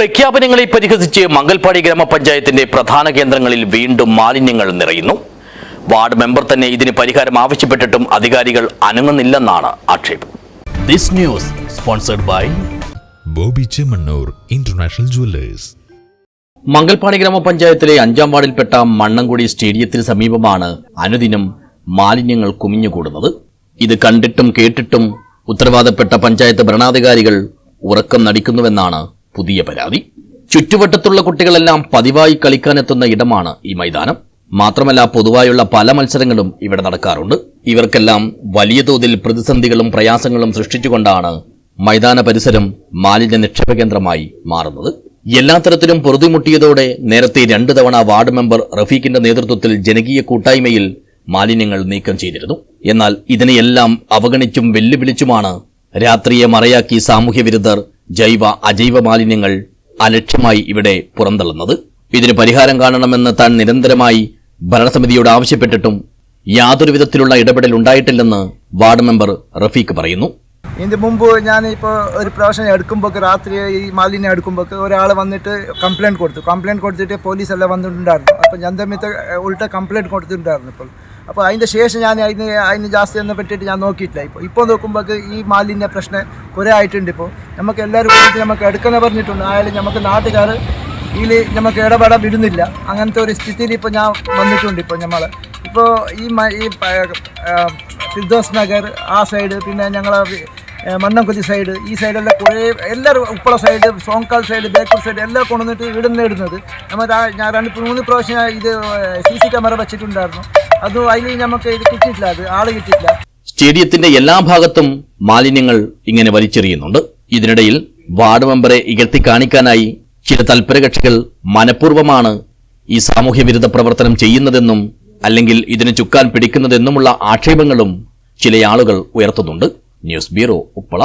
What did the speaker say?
പ്രഖ്യാപനങ്ങളെ പരിഹസിച്ച് മംഗൽപാടി ഗ്രാമപഞ്ചായത്തിന്റെ പ്രധാന കേന്ദ്രങ്ങളിൽ വീണ്ടും മാലിന്യങ്ങൾ നിറയുന്നു. വാർഡ് മെമ്പർ തന്നെ ഇതിന് പരിഹാരം ആവശ്യപ്പെട്ടിട്ടും അധികാരികൾ അനങ്ങുന്നില്ലെന്നാണ് ആക്ഷേപം. This news sponsored by Bobby Chemmanur international jewellers. Mangalpady ഗ്രാമപഞ്ചായത്തിലെ അഞ്ചാം വാർഡിൽപ്പെട്ട മണ്ണങ്കുടി സ്റ്റേഡിയത്തിന് സമീപമാണ് അനുദിനം മാലിന്യങ്ങൾ കുമിഞ്ഞുകൂടുന്നത്. ഇത് കണ്ടിട്ടും കേട്ടിട്ടും ഉത്തരവാദപ്പെട്ട പഞ്ചായത്ത് ഭരണാധികാരികൾ ഉറക്കം നടിക്കുന്നുവെന്നാണ് പുതിയ പരാതി. ചുറ്റുവട്ടത്തുള്ള കുട്ടികളെല്ലാം പതിവായി കളിക്കാനെത്തുന്ന ഇടമാണ് ഈ മൈതാനം. മാത്രമല്ല പൊതുവായുള്ള പല മത്സരങ്ങളും ഇവിടെ നടക്കാറുണ്ട്. ഇവർക്കെല്ലാം വലിയ തോതിൽ പ്രതിസന്ധികളും പ്രയാസങ്ങളും സൃഷ്ടിച്ചുകൊണ്ടാണ് മൈതാന പരിസരം മാലിന്യ നിക്ഷേപ കേന്ദ്രമായി മാറുന്നത്. എല്ലാ തരത്തിലും പൊറുതിമുട്ടിയതോടെ നേരത്തെ രണ്ടു തവണ വാർഡ് മെമ്പർ റഫീഖിന്റെ നേതൃത്വത്തിൽ ജനകീയ കൂട്ടായ്മയിൽ മാലിന്യങ്ങൾ നീക്കം ചെയ്തിരുന്നു. എന്നാൽ ഇതിനെയെല്ലാം അവഗണിച്ചും വെല്ലുവിളിച്ചുമാണ് രാത്രിയെ മറയാക്കി സാമൂഹ്യ വിരുദ്ധർ ജൈവ അജൈവ മാലിന്യങ്ങൾ അലക്ഷ്യമായി ഇവിടെ പുറന്തള്ളുന്നത്. ഇതിന് പരിഹാരം കാണണമെന്ന് താൻ നിരന്തരമായി ഭരണസമിതിയോട് ആവശ്യപ്പെട്ടിട്ടും യാതൊരു വിധത്തിലുള്ള ഇടപെടൽ ഉണ്ടായിട്ടില്ലെന്ന് വാർഡ് മെമ്പർ റഫീഖ് പറയുന്നു. ഇതിന് മുമ്പ് ഞാൻ ഇപ്പോൾ ഒരു പ്രാവശ്യം എടുക്കുമ്പോൾ രാത്രി ഈ മാലിന്യം എടുക്കുമ്പോൾ ഒരാൾ വന്നിട്ട് കംപ്ലയിന്റ് കൊടുത്തു. കംപ്ലയിന്റ് കൊടുത്തിട്ട് പോലീസ് എല്ലാം വന്നിട്ടുണ്ടായിരുന്നു. അപ്പോൾ ഞാൻ തമ്മിൽ ഉൾട്ട കംപ്ലയിന്റ് കൊടുത്തിട്ടുണ്ടായിരുന്നു ഇപ്പോൾ. അപ്പോൾ അതിന്റെ ശേഷം ഞാൻ അതിന് അതിന് ജാസ്തി എന്നെ പറ്റിയിട്ട് ഞാൻ നോക്കിയിട്ടില്ല. ഇപ്പോൾ ഇപ്പോൾ നോക്കുമ്പോൾ ഈ മാലിന്യ പ്രശ്നം കുറേ ആയിട്ടുണ്ട് ഇപ്പോൾ. നമുക്ക് എല്ലാവരും നമുക്ക് എടുക്കുന്ന പറഞ്ഞിട്ടുണ്ട്. ആയാലും നമുക്ക് നാട്ടുകാർ ഇതിൽ നമുക്ക് ഇടപെടാൻ വിടുന്നില്ല. അങ്ങനത്തെ ഒരു സ്ഥിതിയിൽ ഇപ്പോൾ ഞാൻ വന്നിട്ടുണ്ട് ഇപ്പോൾ നമ്മൾ ഇപ്പോൾ ഈ ഈ ഫിർദോസ് നഗർ ആ സൈഡ് പിന്നെ ഞങ്ങളെ ഏ, മണ്ണംകുത്തി സൈഡ് ഈ സൈഡെല്ലാം കുറേ എല്ലാവരും Uppala side Sonkal side Bekur side എല്ലാം കൊണ്ടുവന്നിട്ട് ഇവിടുന്ന് ഇടുന്നത്. നമ്മൾ ഞാൻ രണ്ട് മൂന്ന് പ്രാവശ്യം ഇത് സി സി ക്യാമറ വെച്ചിട്ടുണ്ടായിരുന്നു. അത് അതിൽ നമുക്ക് ഇത് കിട്ടിയിട്ടില്ല അത് ആൾ കിട്ടിയിട്ടില്ല. സ്റ്റേഡിയത്തിന്റെ എല്ലാ ഭാഗത്തും മാലിന്യങ്ങൾ ഇങ്ങനെ വലിച്ചെറിയുന്നുണ്ട്. ഇതിനിടയിൽ വാർഡ് മെമ്പറെ ഇകഴ്ത്തി കാണിക്കാനായി ചില തൽപരകക്ഷികൾ മനഃപൂർവമാണ് ഈ സാമൂഹ്യ വിരുദ്ധ പ്രവർത്തനം ചെയ്യുന്നതെന്നും അല്ലെങ്കിൽ ഇതിന് ചുക്കാൻ പിടിക്കുന്നതെന്നുമുള്ള ആക്ഷേപങ്ങളും ചില ആളുകൾ ഉയർത്തുന്നുണ്ട്. News bureau Uppala